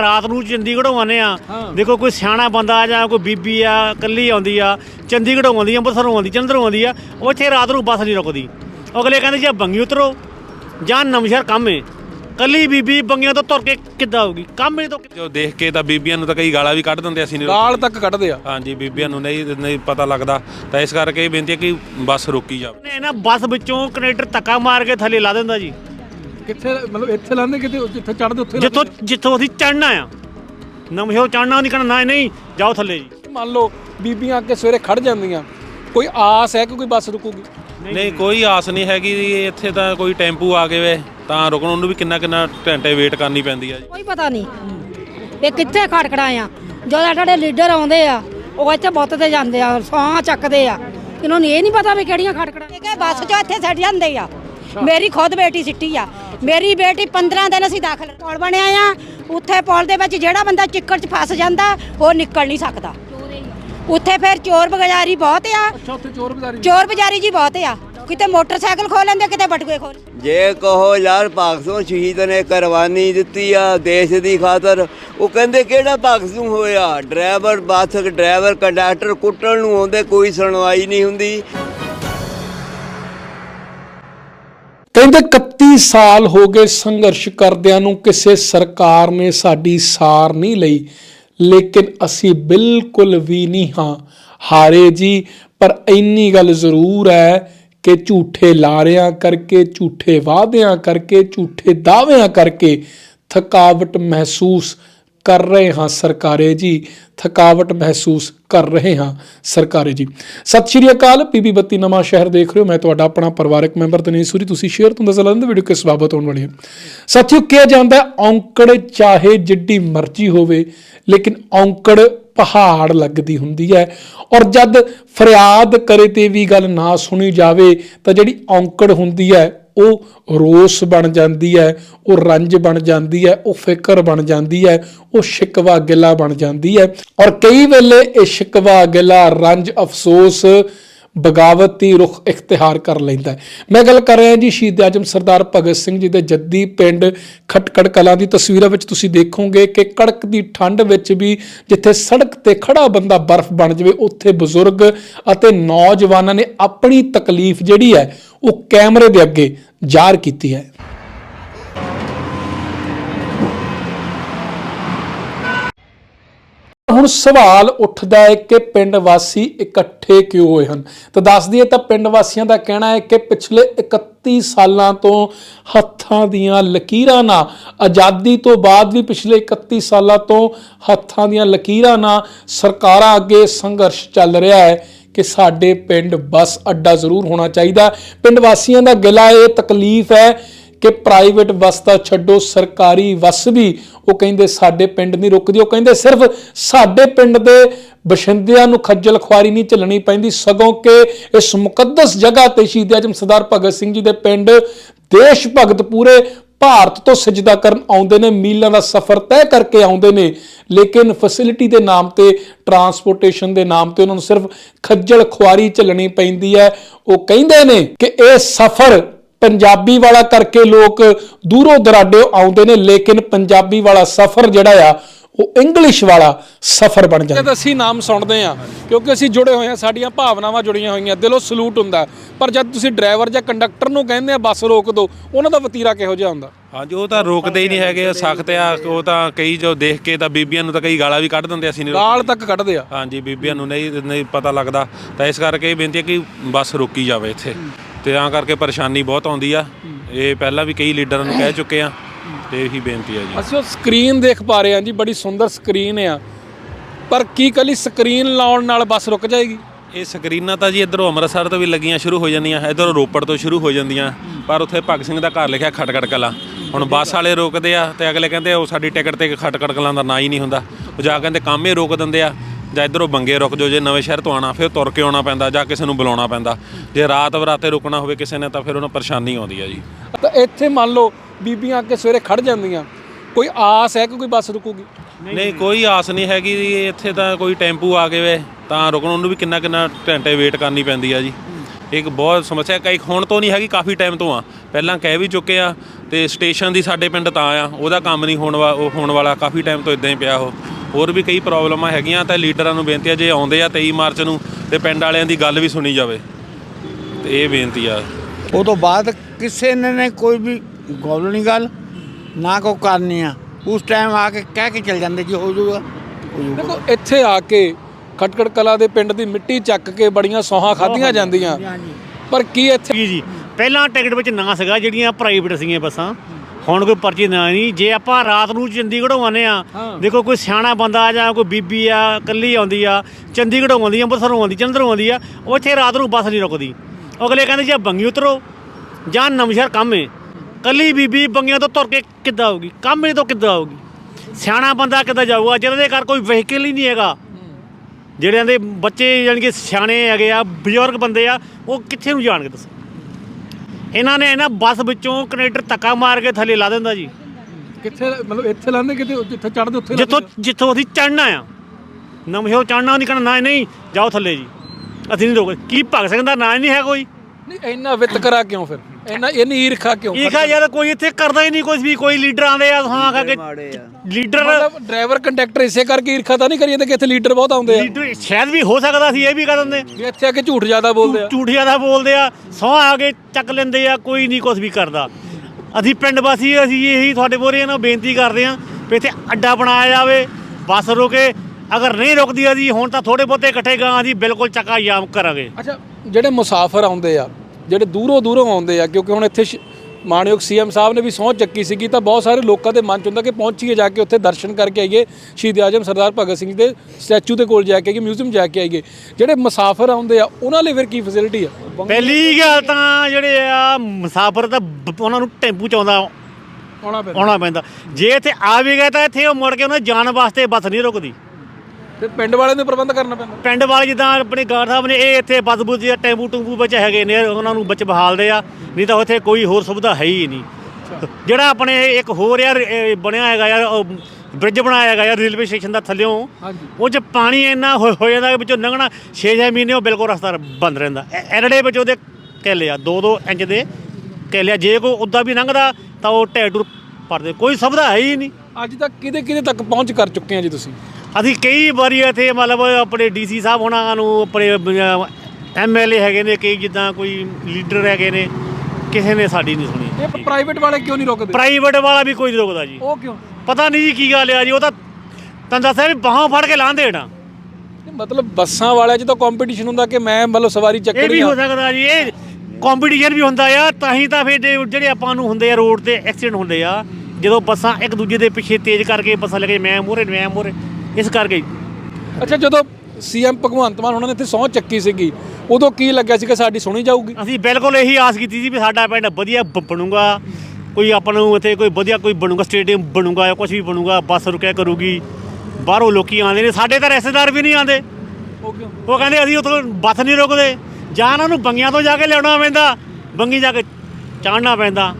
ਰਾਤ ਨੂੰ ਚੰਡੀਗੜ੍ਹੋਂ ਆਉਂਦੇ ਆ। ਦੇਖੋ ਕੋਈ ਸਿਆਣਾ ਬੰਦਾ ਜਾਂ ਕੋਈ ਬੀਬੀ ਆ ਕੱਲੀ ਆਉਂਦੀ ਆ ਚੰਡੀਗੜ੍ਹੋਂ ਆਉਂਦੀ ਆ ਅੰਮ੍ਰਿਤਸਰੋਂ ਆਉਂਦੀ ਚੰਦਰੋਂ ਆਉਂਦੀ ਆ ਉੱਥੇ ਰਾਤ ਨੂੰ ਬੱਸ ਨਹੀਂ ਰੁਕਦੀ। ਅਗਲੇ ਕਹਿੰਦੇ ਜਾਂ ਬੰਗੀ ਉਤਰੋ ਜਾਂ ਨਮਸ਼ਹਿਰ ਕੰਮ ਏ। ਕੱਲੀ ਬੀਬੀ ਬੰਗੀਆਂ ਤੋਂ ਤੁਰ ਕੇ ਕਿੱਦਾਂ ਆਊਗੀ? ਕੰਮ ਏ ਤੋਂ ਜੋ ਦੇਖ ਕੇ ਤਾਂ ਬੀਬੀਆਂ ਨੂੰ ਤਾਂ ਕਈ ਗਾਲਾਂ ਵੀ ਕੱਢ ਦਿੰਦੇ ਅਸੀਂ ਨਹੀਂ ਗਾਲ ਤੱਕ ਕੱਢਦੇ ਆ। ਹਾਂਜੀ ਬੀਬੀਆਂ ਨੂੰ ਨਹੀਂ ਨਹੀਂ ਪਤਾ ਲੱਗਦਾ। ਤਾਂ ਇਸ ਕਰਕੇ ਇਹ ਬੇਨਤੀ ਹੈ ਕਿ ਬੱਸ ਰੋਕੀ ਜਾਵੇ। ਨੇ ਨਾ ਬੱਸ ਵਿੱਚੋਂ ਕਨੈਕਟਰ ਧੱਕਾ ਮਾਰ ਕੇ ਥੱਲੇ ਲਾ ਦਿੰਦਾ ਜੀ। ਕਿੱਥੇ ਮਤਲਬ ਇੱਥੇ ਲਾਉਂਦੇ ਕਿਤੇ ਜਿੱਥੇ ਚੜਦੇ ਉੱਥੇ ਜਿੱਥੋਂ ਜਿੱਥੋਂ ਅਸੀਂ ਚੜਨਾ ਆ। ਨਮਸ਼ਹਿਰ ਚੜਨਾ ਨਹੀਂ ਕਰਨਾ ਨਹੀਂ ਜਾਓ ਥੱਲੇ ਜੀ? ਮੰਨ ਲਓ ਬੀਬੀਆਂ ਆ ਕੇ ਸਵੇਰੇ ਖੜ ਜਾਂਦੀਆਂ। ਕੋਈ ਆਸ ਹੈ ਕਿ ਕੋਈ ਬੱਸ ਰੁਕੂਗੀ? ਨਹੀਂ। ਕੋਈ ਆਸ ਨਹੀਂ ਹੈਗੀ ਜੀ, ਇੱਥੇ ਤਾਂ ਕੋਈ ਟੈਂਪੂ ਆ ਗਏ ਵੇ ਤਾਂ ਰੁਕਣ ਉਹਨੂੰ ਵੀ ਕਿੰਨਾ ਕਿੰਨਾ ਘੰਟੇ ਵੇਟ ਕਰਨੀ ਪੈਂਦੀ ਆ ਜੀ। ਕੋਈ ਪਤਾ ਨਹੀਂ। ਇਹ ਕਿੱਥੇ ਖੜਕਣਾ ਆ? ਜਦੋਂ ਸਾਡੇ ਲੀਡਰ ਆਉਂਦੇ ਆ ਉਹ ਇੱਥੇ ਬੁੱਤ ਤੇ ਜਾਂਦੇ ਆ ਸਾਹ ਚੱਕਦੇ ਆ। ਇਹਨਾਂ ਨੂੰ ਇਹ ਨਹੀਂ ਪਤਾ ਵੀ ਕਿਹੜੀਆਂ ਖੜਕਣਾ। ਕਿ ਬੱਸ ਚੋਂ ਇੱਥੇ ਛੱਡ ਜਾਂਦੇ ਆ। ਮੇਰੀ ਖੁਦ ਬੇਟੀ ਸਿੱਟੀ ਆ। ਮੇਰੀ ਬੇਟੀ 15 ਦਿਨ ਅਸੀਂ ਦਾਖਲ ਪੁਲ ਬਣਿਆ ਆ। ਉੱਥੇ ਪੁਲ ਦੇ ਵਿੱਚ ਜਿਹੜਾ ਬੰਦਾ ਚਿੱਕੜ 'ਚ ਫਸ ਜਾਂਦਾ ਉਹ ਨਿਕਲ ਨਹੀਂ ਸਕਦਾ। ਉੱਥੇ ਫਿਰ ਚੋਰ ਬਗਿਆਰੀ ਬਹੁਤ ਆ। ਚੋਰ ਬਜ਼ਾਰੀ ਜੀ ਬਹੁਤ ਆ। ਕਿਤੇ ਮੋਟਰਸਾਈਕਲ ਖੋਹ ਲੈਂਦੇ ਕਿਤੇ ਬਟੂਏ ਖੋਹ ਲੈਂਦੇ। ਜੇ ਕਹੋ ਯਾਰ ਭਗਤ ਸਿੰਘ ਸ਼ਹੀਦ ਨੇ ਕੁਰਬਾਨੀ ਦਿੱਤੀ ਆ ਦੇਸ਼ ਦੀ ਖਾਤਰ ਉਹ ਕਹਿੰਦੇ ਕਿਹੜਾ ਭਗਤ ਸਿੰਘ ਹੋਇਆ? ਡਰਾਈਵਰ ਬੱਸ ਡਰਾਈਵਰ ਕੰਡਕਟਰ ਕੁੱਟਣ ਨੂੰ ਆਉਂਦੇ ਕੋਈ ਸੁਣਵਾਈ ਨਹੀਂ ਹੁੰਦੀ। ਕਹਿੰਦੇ 31 ਸਾਲ ਹੋ ਗਏ ਸੰਘਰਸ਼ ਕਰਦਿਆਂ ਨੂੰ ਕਿਸੇ ਸਰਕਾਰ ਨੇ ਸਾਡੀ ਸਾਰ ਨਹੀਂ ਲਈ, ਲੇਕਿਨ ਅਸੀਂ ਬਿਲਕੁਲ ਵੀ ਨਹੀਂ ਹਾਂ। ਹਾਰੇ ਜੀ, ਪਰ ਇੰਨੀ ਗੱਲ ਜ਼ਰੂਰ ਹੈ ਕਿ ਝੂਠੇ ਲਾਰਿਆਂ ਕਰਕੇ, ਝੂਠੇ ਵਾਅਦਿਆਂ ਕਰਕੇ, ਝੂਠੇ ਦਾਅਵਿਆਂ ਕਰਕੇ ਥਕਾਵਟ ਮਹਿਸੂਸ ਕਰ ਰਹੇ ਹਾਂ ਸਰਕਾਰੇ ਜੀ, ਥਕਾਵਟ ਮਹਿਸੂਸ ਕਰ ਰਹੇ ਹਾਂ ਸਰਕਾਰੇ ਜੀ। ਸਤਿ ਸ਼੍ਰੀ ਅਕਾਲ ਪੀਪੀ ਬੱਤੀ ਨਵਾਂ ਸ਼ਹਿਰ ਦੇਖ ਰਹੇ ਹੋ। ਮੈਂ ਤੁਹਾਡਾ ਆਪਣਾ ਪਰਿਵਾਰਕ ਮੈਂਬਰ ਦਨੇਸ਼ ਸੂਰੀ, ਤੁਸੀਂ ਸ਼ੇਅਰ ਤੋਂ ਦੱਸ ਲੈਂਦੇ ਵੀਡੀਓ ਕਿਸ ਬਾਬਤ ਹੋਣ ਵਾਲੀ ਹੈ। ਸਾਥੀਓ, ਕਿਹਾ ਜਾਂਦਾ ਔਂਕੜ ਚਾਹੇ ਜਿੱਡੀ ਮਰਜ਼ੀ ਹੋਵੇ ਲੇਕਿਨ ਔਂਕੜ ਪਹਾੜ ਲੱਗਦੀ ਹੁੰਦੀ ਹੈ। ਔਰ ਜਦ ਫਰਿਆਦ ਕਰੇ ਤੇ ਵੀ ਗੱਲ ਨਾ ਸੁਣੀ ਜਾਵੇ, ਤਾਂ ਜਿਹੜੀ ਔਂਕੜ ਹੁੰਦੀ ਹੈ, ਉਹ ਰੋਸ ਬਣ ਜਾਂਦੀ ਹੈ, ਉਹ ਰੰਜ ਬਣ ਜਾਂਦੀ ਹੈ, ਉਹ ਫਿਕਰ ਬਣ ਜਾਂਦੀ ਹੈ, ਉਹ ਸ਼ਿਕਵਾ ਗਿਲਾ ਬਣ ਜਾਂਦੀ ਹੈ। ਔਰ ਕਈ ਵੇਲੇ ਇਹ ਸ਼ਿਕਵਾ ਗਿਲਾ, ਰੰਜ ਅਫਸੋਸ ਬਗਾਵਤ ਬਗਾਵਤੀ ਰੁਖ ਇਖਤਿਹਾਰ ਕਰ ਲੈਂਦਾ ਹੈ। ਮੈਂ ਗੱਲ ਕਰ ਰਿਹਾ ਜੀ ਸ਼ਹੀਦ ਆਜਮ ਸਰਦਾਰ ਭਗਤ ਸਿੰਘ ਜੀ ਦੇ ਜੱਦੀ ਪਿੰਡ ਖਟਕੜ ਕਲਾਂ ਦੀ ਤਸਵੀਰਾਂ ਵਿੱਚ ਤੁਸੀਂ ਦੇਖੋਗੇ ਕਿ ਕੜਕ ਦੀ ਠੰਡ ਵਿੱਚ ਵੀ ਜਿੱਥੇ ਸੜਕ ਤੇ ਖੜਾ ਬੰਦਾ ਬਰਫ਼ ਬਣ ਜਾਵੇ, ਉੱਥੇ ਬਜ਼ੁਰਗ ਅਤੇ ਨੌਜਵਾਨਾਂ ਨੇ ਆਪਣੀ ਤਕਲੀਫ ਜਿਹੜੀ ਹੈ, ਉਹ ਕੈਮਰੇ ਦੇ ਅੱਗੇ ਜ਼ਾਹਰ ਕੀਤੀ ਹੈ। ਹੁਣ ਸਵਾਲ ਉੱਠਦਾ ਹੈ ਕਿ ਪਿੰਡ ਵਾਸੀ ਇਕੱਠੇ ਕਿਉਂ ਹੋਏ ਹਨ? ਤਾਂ ਦੱਸ ਦਈਏ ਤਾਂ ਪਿੰਡ ਵਾਸੀਆਂ ਦਾ ਕਹਿਣਾ ਹੈ ਕਿ ਪਿਛਲੇ 31 ਸਾਲਾਂ ਤੋਂ ਹੱਥਾਂ ਦੀਆਂ ਲਕੀਰਾਂ ਨਾਲ, ਆਜ਼ਾਦੀ ਤੋਂ ਬਾਅਦ ਵੀ ਪਿਛਲੇ 31 ਸਾਲਾਂ ਤੋਂ ਹੱਥਾਂ ਦੀਆਂ ਲਕੀਰਾਂ ਨਾਲ ਸਰਕਾਰਾਂ ਅੱਗੇ ਸੰਘਰਸ਼ ਚੱਲ ਰਿਹਾ ਹੈ ਕਿ ਸਾਡੇ ਪਿੰਡ ਬਸ ਅੱਡਾ ਜ਼ਰੂਰ ਹੋਣਾ ਚਾਹੀਦਾ। ਪਿੰਡ ਵਾਸੀਆਂ ਦਾ ਗਿਲਾ ਇਹ ਤਕਲੀਫ ਹੈ ਕਿ ਪ੍ਰਾਈਵੇਟ ਬੱਸ ਤਾਂ ਛੱਡੋ, ਸਰਕਾਰੀ ਬੱਸ ਵੀ, ਉਹ ਕਹਿੰਦੇ ਸਾਡੇ ਪਿੰਡ ਨਹੀਂ ਰੁਕਦੀ, ਉਹ ਕਹਿੰਦੇ ਸਿਰਫ ਸਾਡੇ ਪਿੰਡ ਦੇ ਬਸ਼ਿੰਦਿਆਂ ਨੂੰ ਖੱਜਲ ਖੁਆਰੀ ਨਹੀਂ ਝੱਲਣੀ ਪੈਂਦੀ, ਸਗੋਂ ਕਿ ਇਸ ਮੁਕੱਦਸ ਜਗ੍ਹਾ ਤੇ ਸ਼ਹੀਦ ਆਜਮ ਸਰਦਾਰ ਭਗਤ ਸਿੰਘ ਜੀ ਦੇ ਪਿੰਡ, ਦੇਸ਼ ਭਗਤ ਪੂਰੇ ਭਾਰਤ ਤੋਂ ਸਜਦਾ ਕਰਨ ਆਉਂਦੇ ਨੇ, ਮੀਲਾਂ ਦਾ ਸਫ਼ਰ ਤੈਅ ਕਰਕੇ ਆਉਂਦੇ ਨੇ, ਲੇਕਿਨ ਫੈਸਿਲਿਟੀ ਦੇ ਨਾਮ ਤੇ ਟਰਾਂਸਪੋਰਟੇਸ਼ਨ ਦੇ ਨਾਮ ਤੇ ਉਹਨਾਂ ਨੂੰ ਸਿਰਫ ਖੱਜਲ ਖੁਆਰੀ ਝੱਲਣੀ ਪੈਂਦੀ ਹੈ। ਉਹ ਕਹਿੰਦੇ ਨੇ ਕਿ ਇਹ ਸਫ਼ਰ ਪੰਜਾਬੀ ਵਾਲਾ ਕਰਕੇ ਲੋਕ ਦੂਰੋਂ ਦਰਾਡੇ ਆਉਂਦੇ ਨੇ ਲੇਕਿਨ ਪੰਜਾਬੀ ਵਾਲਾ ਸਫ਼ਰ ਜਿਹੜਾ ਆ ਉਹ ਇੰਗਲਿਸ਼ ਵਾਲਾ ਸਫ਼ਰ ਬਣ ਜਾਂਦਾ। ਜਦ ਅਸੀਂ ਨਾਮ ਸੁਣਦੇ ਆ ਕਿਉਂਕਿ ਅਸੀਂ ਜੁੜੇ ਹੋਏ ਆ ਸਾਡੀਆਂ ਭਾਵਨਾਵਾਂ ਜੁੜੀਆਂ ਹੋਈਆਂ ਦਿਲੋਂ ਸਲੂਟ ਹੁੰਦਾ। ਪਰ ਜਦ ਤੁਸੀਂ ਡਰਾਈਵਰ ਜਾਂ ਕੰਡਕਟਰ ਨੂੰ ਕਹਿੰਦੇ ਆ ਬੱਸ ਰੋਕ ਦਿਓ ਉਹਨਾਂ ਦਾ ਵਤੀਰਾ ਕਿਹੋ ਜਿਹਾ ਹੁੰਦਾ? ਹਾਂਜੀ ਉਹ ਤਾਂ ਰੋਕਦੇ ਹੀ ਨਹੀਂ ਹੈਗੇ ਸਖਤ ਆ ਉਹ ਤਾਂ ਕਈ ਜੋ ਦੇਖ ਕੇ ਤਾਂ ਬੀਬੀਆਂ ਨੂੰ ਤਾਂ ਕਈ ਗਾਲਾਂ ਵੀ ਕੱਢ ਦਿੰਦੇ ਅਸੀਂ ਨਹੀਂ ਗਾਲ ਤੱਕ ਕੱਢਦੇ ਆ। ਹਾਂਜੀ ਬੀਬੀਆਂ ਨੂੰ ਨਹੀਂ ਨਹੀਂ ਪਤਾ ਲੱਗਦਾ। ਤਾਂ ਇਸ ਕਰਕੇ ਇਹ ਬੇਨਤੀ ਹੈ ਕਿ ਬੱਸ ਰੋਕੀ ਜਾਵੇ ਇੱਥੇ। ਤੇ ਤਾਂ ਕਰਕੇ ਪਰੇਸ਼ਾਨੀ ਬਹੁਤ ਆਉਂਦੀ ਆ। ਇਹ ਪਹਿਲਾਂ ਵੀ ਕਈ ਲੀਡਰਾਂ ਨੂੰ ਕਹਿ ਚੁੱਕੇ ਆ ਤੇ ਇਹੀ ਬੇਨਤੀ ਹੈ ਜੀ। ਅਸੀਂ ਉਹ ਸਕਰੀਨ ਦੇਖ ਪਾ ਰਹੇ ਹਾਂ ਜੀ ਬੜੀ ਸੁੰਦਰ ਸਕਰੀਨ ਆ। ਪਰ ਕੀ ਕੱਲੀ ਸਕਰੀਨ ਲਾਉਣ ਨਾਲ ਬੱਸ ਰੁਕ ਜਾਏਗੀ? ਇਹ ਸਕਰੀਨਾਂ ਤਾਂ ਜੀ ਇਧਰੋਂ ਅੰਮ੍ਰਿਤਸਰ ਤੋਂ ਵੀ ਲੱਗੀਆਂ ਸ਼ੁਰੂ ਹੋ ਜਾਂਦੀਆਂ ਇਧਰੋਂ ਰੋਪੜ ਤੋਂ ਸ਼ੁਰੂ ਹੋ ਜਾਂਦੀਆਂ। ਪਰ ਉੱਥੇ ਭਗਤ ਸਿੰਘ ਦਾ ਘਰ ਲਿਖਿਆ ਖਟਕੜ ਕਲਾ। ਹੁਣ ਬੱਸ ਵਾਲੇ ਰੋਕਦੇ ਆ ਤੇ ਅਗਲੇ ਕਹਿੰਦੇ ਉਹ ਸਾਡੀ ਟਿਕਟ ਤੇ ਖਟਕੜ ਕਲਾਂ ਦਾ ਨਾਂ ਹੀ ਨਹੀਂ ਹੁੰਦਾ। ਉਹ ਜਾ ਕੇ ਕਹਿੰਦੇ ਕੰਮ ਹੀ ਰੋਕ ਦਿੰਦੇ ਆ। ਜਾਂ ਇਧਰੋਂ ਬੰਗੇ ਰੁਕ ਜਾਓ ਜੇ ਨਵੇਂ ਸ਼ਹਿਰ ਤੋਂ ਆਣਾ ਫਿਰ ਤੁਰ ਕੇ ਆਉਣਾ ਪੈਂਦਾ ਜਾਂ ਕਿਸੇ ਨੂੰ ਬੁਲਾਉਣਾ ਪੈਂਦਾ। ਜੇ ਰਾਤ ਬਰਾਤੇ ਰੁਕਣਾ ਹੋਵੇ ਕਿਸੇ ਨੇ ਤਾਂ ਫਿਰ ਉਹਨਾਂ ਪਰੇਸ਼ਾਨੀ ਆਉਂਦੀ ਆ ਜੀ। ਤਾਂ ਇੱਥੇ ਮੰਨ ਲਓ ਬੀਬੀਆਂ ਕੇ ਸਵੇਰੇ ਖੜ ਜਾਂਦੀਆਂ। ਕੋਈ ਆਸ ਹੈ ਕਿ ਕੋਈ ਬੱਸ ਰੁਕੂਗੀ? ਨਹੀਂ ਕੋਈ ਆਸ ਨਹੀਂ ਹੈਗੀ ਜੀ, ਇੱਥੇ ਤਾਂ ਕੋਈ ਟੈਂਪੂ ਆ ਗਏ ਵੇ ਤਾਂ ਰੁਕਣ ਉਹਨੂੰ ਵੀ ਕਿੰਨਾ ਕਿੰਨਾ ਘੰਟੇ ਵੇਟ ਕਰਨੀ ਪੈਂਦੀ ਆ ਜੀ। ਇੱਕ ਬਹੁਤ ਸਮੱਸਿਆ ਕਈ ਹੁਣ ਤੋਂ ਨਹੀਂ ਹੈਗੀ ਕਾਫੀ ਟਾਈਮ ਤੋਂ ਆ। ਪਹਿਲਾਂ ਕਹਿ ਵੀ ਚੁੱਕੇ ਆ ਤੇ ਸਟੇਸ਼ਨ ਦੀ ਸਾਡੇ ਪਿੰਡ ਤਾਂ ਆ ਉਹਦਾ ਕੰਮ ਨਹੀਂ ਹੋਣ ਵਾ ਉਹ ਹੋਣ ਵਾਲਾ ਕਾਫੀ ਟਾਈਮ ਤੋਂ ਇਦਾਂ ਹੀ ਪਿਆ ਉਹ। ਹੋਰ ਵੀ ਕਈ ਪ੍ਰੋਬਲਮਾਂ ਹੈਗੀਆਂ ਤਾਂ ਲੀਡਰਾਂ ਨੂੰ ਬੇਨਤੀ ਆ ਜੇ ਆਉਂਦੇ ਆ 23 ਮਾਰਚ ਨੂੰ ਤੇ ਪਿੰਡ ਵਾਲਿਆਂ ਦੀ ਗੱਲ ਵੀ ਸੁਣੀ ਜਾਵੇ। ਤੇ ਇਹ ਬੇਨਤੀ ਆ। ਉਹ ਤੋਂ ਬਾਅਦ ਕਿਸੇ ਨੇ ਨੇ ਕੋਈ ਵੀ ਗੌਲ ਨਹੀਂ ਗੱਲ ਨਾ ਕੋ ਕਰਨੀ ਆ। ਉਸ ਟਾਈਮ ਆ ਕੇ ਕਹਿ ਕੇ ਚਲ ਜਾਂਦੇ ਜੀ ਹੋ ਜਾਊਗਾ ਹੋ ਜਾਊਗਾ। ਦੇਖੋ ਇੱਥੇ ਆ ਕੇ ਖਟਕੜ ਕਲਾ ਦੇ ਪਿੰਡ ਦੀ ਮਿੱਟੀ ਚੱਕ ਕੇ ਬੜੀਆਂ ਸੌਹਾਂ ਖਾਧੀਆਂ ਜਾਂਦੀਆਂ। ਪਰ ਕੀ ਇੱਥੇ ਜੀ ਜੀ। ਪਹਿਲਾਂ ਟਿਕਟ ਵਿੱਚ ਨਾ ਸੀਗਾ ਜਿਹੜੀਆਂ ਪ੍ਰਾਈਵੇਟ ਸੀਗੀਆਂ ਬੱਸਾਂ। ਹੁਣ ਕੋਈ ਪਰਚੀ ਨਾ ਨਹੀਂ ਜੇ ਆਪਾਂ ਰਾਤ ਨੂੰ ਚੰਡੀਗੜ੍ਹੋਂ ਆਉਂਦੇ ਆ ਦੇਖੋ ਕੋਈ ਸਿਆਣਾ ਬੰਦਾ ਜਾਂ ਕੋਈ ਬੀਬੀ ਆ ਕੱਲੀ ਆਉਂਦੀ ਆ ਚੰਡੀਗੜ੍ਹੋਂ ਆਉਂਦੀ ਆ ਅੰਮ੍ਰਿਤਸਰੋਂ ਆਉਂਦੀ ਜਲੰਧਰੋਂ ਆਉਂਦੀ ਆ ਉਹ ਇੱਥੇ ਰਾਤ ਨੂੰ ਬੱਸ ਨਹੀਂ ਰੁਕਦੀ। ਅਗਲੇ ਕਹਿੰਦੇ ਜਾਂ ਬੰਗੀ ਉਤਰੋ ਜਾਂ ਨਮਸ਼ਹਿਰ ਕੰਮ ਏ। ਕੱਲੀ ਬੀਬੀ ਬੰਗੀਆਂ ਤੋਂ ਤੁਰ ਕੇ ਕਿੱਦਾਂ ਆਊਗੀ? ਕੰਮ ਏ ਤੋਂ ਕਿੱਦਾਂ ਆਊਗੀ? ਸਿਆਣਾ ਬੰਦਾ ਕਿੱਦਾਂ ਜਾਊਗਾ? ਜਿਹਨਾਂ ਦੇ ਘਰ ਕੋਈ ਵਹੀਕਲ ਹੀ ਨਹੀਂ ਹੈਗਾ। ਜਿਹੜਿਆਂ ਦੇ ਬੱਚੇ ਯਾਨੀ ਕਿ ਸਿਆਣੇ ਹੈਗੇ ਆ ਬਜ਼ੁਰਗ ਬੰਦੇ ਆ ਉਹ ਕਿੱਥੇ ਨੂੰ ਜਾਣਗੇ ਦੱਸੋ? ਇਹਨਾਂ ਨੇ ਨਾ ਬੱਸ ਵਿੱਚੋਂ ਕਨੈਕਟਰ ਧੱਕਾ ਮਾਰ ਕੇ ਥੱਲੇ ਲਾ ਦਿੰਦਾ ਜੀ। ਕਿੱਥੇ ਮਤਲਬ ਇੱਥੇ ਲਾਉਂਦੇ ਕਿਤੇ ਜਿੱਥੇ ਚੜਦੇ ਉੱਥੇ ਜਿੱਥੋਂ ਜਿੱਥੋਂ ਅਸੀਂ ਚੜਨਾ ਆ। ਨਮਸ਼ੋ ਚੜਨਾ ਨਹੀਂ ਕਰਨਾ ਨਾ ਨਹੀਂ ਜਾਓ ਥੱਲੇ ਜੀ। ਅਸੀਂ ਨਹੀਂ ਰੋਕ ਕੀ ਭਗਤ ਸਿੰਘ ਦਾ ਨਾਂ ਨਹੀਂ ਹੈ ਕੋਈ? ਨਹੀਂ ਇੰਨਾ ਵਿਤਕਰਾ ਕਿਉਂ ਫਿਰ? ਇੰਨਾ ਇੰਨੀ ਈਰਖਾ ਕਿਉਂ ਇਹ ਕਹਾ ਯਾਰ ਕੋਈ ਇੱਥੇ ਕਰਦਾ ਹੀ ਨਹੀਂ ਕੁਝ ਵੀ ਕੋਈ ਲੀਡਰ ਆਉਂਦੇ ਆ ਹਾਂ ਕੇ ਮਾੜੇ ਆ। ਲੀਡਰ ਮਤਲਬ ਡਰਾਈਵਰ ਕੰਡਕਟਰ ਇਸੇ ਕਰਕੇ ਈਰਖਾ ਤਾਂ ਨਹੀਂ ਕਰੀ ਜਾਂਦੇ ਕਿ ਇੱਥੇ ਲੀਡਰ ਬਹੁਤ ਆਉਂਦੇ ਆ। ਲੀਡਰ ਸ਼ਾਇਦ ਵੀ ਹੋ ਸਕਦਾ ਸੀ ਇਹ ਵੀ ਕਰ ਦਿੰਦੇ। ਵੀ ਇੱਥੇ ਆ ਕੇ ਝੂਠ ਜ਼ਿਆਦਾ ਬੋਲਦੇ ਆ। ਝੂਠੀਆਂ ਦਾ ਬੋਲਦੇ ਆ ਸੌ ਆ ਕੇ ਚੱਕ ਲੈਂਦੇ ਆ ਕੋਈ ਨਹੀਂ ਕੁਝ ਵੀ ਕਰਦਾ। ਅਸੀਂ ਪਿੰਡ ਵਾਸੀ ਅਸੀਂ ਇਹੀ ਤੁਹਾਡੇ ਮੋਰੇ ਨਾਲ ਬੇਨਤੀ ਕਰਦੇ ਆ ਵੀ ਇੱਥੇ ਅੱਡਾ ਬਣਾਇਆ ਜਾਵੇ ਬੱਸ ਰੋਕੇ। ਅਗਰ ਨਹੀਂ ਰੁਕਦੀ ਆ ਜੀ ਹੁਣ ਤਾਂ ਥੋੜੇ ਬਹੁਤੇ ਇਕੱਠੇ ਗਾਂ ਜੀ ਬਿਲਕੁਲ ਚੱਕਾ ਜਾਮ ਕਰਾਂਗੇ। ਅੱਛਾ ਜਿਹੜੇ ਮੁਸਾਫਰ ਆਉਂਦੇ ਆ ਜਿਹੜੇ ਦੂਰੋਂ ਦੂਰੋਂ ਆਉਂਦੇ ਆ ਕਿਉਂਕਿ ਹੁਣ ਇੱਥੇ ਮਾਣਯੋਗ ਸੀਐਮ ਸਾਹਿਬ ਨੇ ਵੀ ਸਹੁੰ ਚੱਕੀ ਸੀਗੀ ਤਾਂ ਬਹੁਤ ਸਾਰੇ ਲੋਕਾਂ ਦੇ ਮਨ ਚ ਹੁੰਦਾ ਕਿ ਪਹੁੰਚੀਏ ਜਾ ਕੇ ਉੱਥੇ ਦਰਸ਼ਨ ਕਰਕੇ ਆਈਏ ਸ਼ਹੀਦ ਆਜਮ ਸਰਦਾਰ ਭਗਤ ਸਿੰਘ ਦੇ ਸਟੈਚੂ ਦੇ ਕੋਲ ਜਾ ਕੇ ਆਈਏ ਮਿਊਜ਼ੀਅਮ ਜਾ ਕੇ ਆਈਏ। ਜਿਹੜੇ ਮੁਸਾਫਰ ਆਉਂਦੇ ਆ ਉਹਨਾਂ ਲਈ ਫਿਰ ਕੀ ਫੈਸਿਲਿਟੀ ਆ? ਪਹਿਲੀ ਗੱਲ ਤਾਂ ਜਿਹੜੇ ਆ ਮੁਸਾਫਰ ਤਾਂ ਉਹਨਾਂ ਨੂੰ ਟੈਂਪੂ ਚ ਆਉਂਦਾ ਆਉਣਾ ਪੈਂਦਾ। ਜੇ ਇੱਥੇ ਆ ਵੀ ਗਏ ਤਾਂ ਇੱਥੇ ਉਹ ਮੁੜ ਕੇ ਉਹਨਾਂ ਜਾਣ ਵਾਸਤੇ ਬੱਸ ਨਹੀਂ ਰੁਕਦੀ। ਤੇ ਪਿੰਡ ਵਾਲਿਆਂ ਨੂੰ ਪ੍ਰਬੰਧ ਕਰਨਾ ਪੈਂਦਾ। ਪਿੰਡ ਵਾਲੇ ਜਿੱਦਾਂ ਆਪਣੇ ਗਾਰਡ ਸਾਹਿਬ ਨੇ ਇਹ ਇੱਥੇ ਬੁੱਸ ਜਾਂ ਟੈਂਪੂ ਟੂੰਪੂ ਵਿੱਚ ਹੈਗੇ ਨੇ ਉਹਨਾਂ ਨੂੰ ਵਿੱਚ ਬਹਾਲਦੇ ਆ ਨਹੀਂ ਤਾਂ ਉੱਥੇ ਕੋਈ ਹੋਰ ਸੁਵਿਧਾ ਹੈ ਹੀ ਨਹੀਂ। ਜਿਹੜਾ ਆਪਣੇ ਇੱਕ ਹੋਰ ਯਾਰ ਇਹ ਬਣਿਆ ਹੈਗਾ ਯਾਰ ਬ੍ਰਿਜ ਬਣਾਇਆ ਹੈਗਾ ਯਾਰ ਰੇਲਵੇ ਸਟੇਸ਼ਨ ਦਾ ਥੱਲਿਓਂ ਉਹ 'ਚ ਪਾਣੀ ਇੰਨਾ ਹੋ ਹੋ ਜਾਂਦਾ ਕਿ ਵਿੱਚੋਂ ਲੰਘਣਾ 6-6 ਮਹੀਨੇ ਉਹ ਬਿਲਕੁਲ ਰਸਤਾ ਬੰਦ ਰਹਿੰਦਾ। ਐ- ਐਰੜੇ ਵਿੱਚ ਉਹਦੇ ਕਿੱਲੇ ਆ 2-2 ਇੰਚ ਦੇ ਕਿੱਲੇ ਆ ਜੇ ਕੋਈ ਉੱਦਾਂ ਵੀ ਲੰਘਦਾ ਤਾਂ ਉਹ ਢਹਿ ਟੁਰ ਪੜਦੇ ਕੋਈ ਸੁਵਿਧਾ ਹੈ ਹੀ ਨਹੀਂ। ਅੱਜ ਤੱਕ ਕਿਹਦੇ ਕਿਹਦੇ ਤੱਕ ਪਹੁੰਚ ਕਰ ਚੁੱਕੇ ਆ ਜੀ ਤੁਸੀਂ? ਅਸੀਂ ਕਈ ਵਾਰੀ ਇੱਥੇ ਮਤਲਬ ਆਪਣੇ ਡੀਸੀ ਸਾਹਿਬ ਹੋਣਾ ਨੂੰ ਆਪਣੇ ਐਮਐਲਏ ਹੈਗੇ ਨੇ ਕਈ ਜਿੱਦਾਂ ਕੋਈ ਲੀਡਰ ਹੈਗੇ ਨੇ ਕਿਸੇ ਨੇ ਸਾਡੀ ਨਹੀਂ ਸੁਣੀ। ਇਹ ਪ੍ਰਾਈਵੇਟ ਵਾਲੇ ਕਿਉਂ ਨਹੀਂ ਰੋਕਦੇ? ਪ੍ਰਾਈਵੇਟ ਵਾਲਾ ਵੀ ਕੋਈ ਨਹੀਂ ਰੁਕਦਾ ਜੀ। ਉਹ ਕਿਉਂ? ਪਤਾ ਨਹੀਂ ਜੀ ਕੀ ਗੱਲ ਆ ਜੀ ਉਹ ਤਾਂ ਤੁਹਾਨੂੰ ਦੱਸਿਆ ਵੀ ਬਾਹਾਂ ਫੜ ਕੇ ਲਾਂਦੇ ਇਹ ਮਤਲਬ ਬੱਸਾਂ ਵਾਲਿਆਂ 'ਚ ਤਾਂ ਕੰਪੀਟੀਸ਼ਨ ਹੁੰਦਾ ਕਿ ਮੈਂ ਮਤਲਬ ਸਵਾਰੀ ਇਹ ਚੱਕਣੀ ਵੀ ਆ ਹੋ। ਸਕਦਾ ਜੀ ਇਹ ਕੰਪੀਟੀਸ਼ਨ ਵੀ ਹੁੰਦਾ ਆ ਤਾਂ ਹੀ ਤਾਂ ਫਿਰ ਜਿਹੜੇ ਆਪਾਂ ਨੂੰ ਹੁੰਦੇ ਆ ਰੋਡ ਤੇ ਐਕਸੀਡੈਂਟ ਹੁੰਦੇ ਆ ਜਦੋਂ ਬੱਸਾਂ ਇੱਕ ਦੂਜੇ ਦੇ ਪਿੱਛੇ ਤੇਜ਼ ਕਰਕੇ ਬੱਸਾਂ ਲੱਗੇ ਮੈਂ ਮੂਹਰੇ ਮੈਂ ਮੂਹਰੇ ਇਸ ਕਰਕੇ। ਅੱਛਾ ਜਦੋਂ ਸੀਐਮ ਭਗਵੰਤ ਮਾਨ ਉਹਨਾਂ ਨੇ ਇੱਥੇ ਸਹੁੰ ਚੱਕੀ ਸੀਗੀ ਉਦੋਂ ਕੀ ਲੱਗਿਆ ਸੀ ਕਿ ਸਾਡੀ ਸੁਣੀ ਜਾਊਗੀ? ਅਸੀਂ ਬਿਲਕੁਲ ਇਹੀ ਆਸ ਕੀਤੀ ਸੀ ਵੀ ਸਾਡਾ ਪਿੰਡ ਵਧੀਆ ਬ- ਬਣੂਗਾ। ਕੋਈ ਆਪਾਂ ਨੂੰ ਇੱਥੇ ਕੋਈ ਵਧੀਆ ਕੋਈ ਬਣੂਗਾ ਸਟੇਡੀਅਮ ਬਣੂਗਾ ਜਾਂ ਕੁਝ ਵੀ ਬਣੂਗਾ ਬੱਸ ਰੁਕਿਆ ਕਰੂਗੀ। ਬਾਹਰੋਂ ਲੋਕੀ ਆਉਂਦੇ ਨੇ ਸਾਡੇ ਤਾਂ ਰਿਸ਼ਤੇਦਾਰ ਵੀ ਨਹੀਂ ਆਉਂਦੇ। ਉਹ ਕਹਿੰਦੇ ਅਸੀਂ ਉੱਥੋਂ ਬੱਸ ਨਹੀਂ ਰੁਕਦੇ। ਜਾਂ ਉਹਨਾਂ ਨੂੰ ਬੰਗੀਆਂ ਤੋਂ ਜਾ ਕੇ ਲਿਆਉਣਾ ਪੈਂਦਾ ਬੰਗੀ ਜਾ ਕੇ ਚਾੜਨਾ ਪੈਂਦਾ।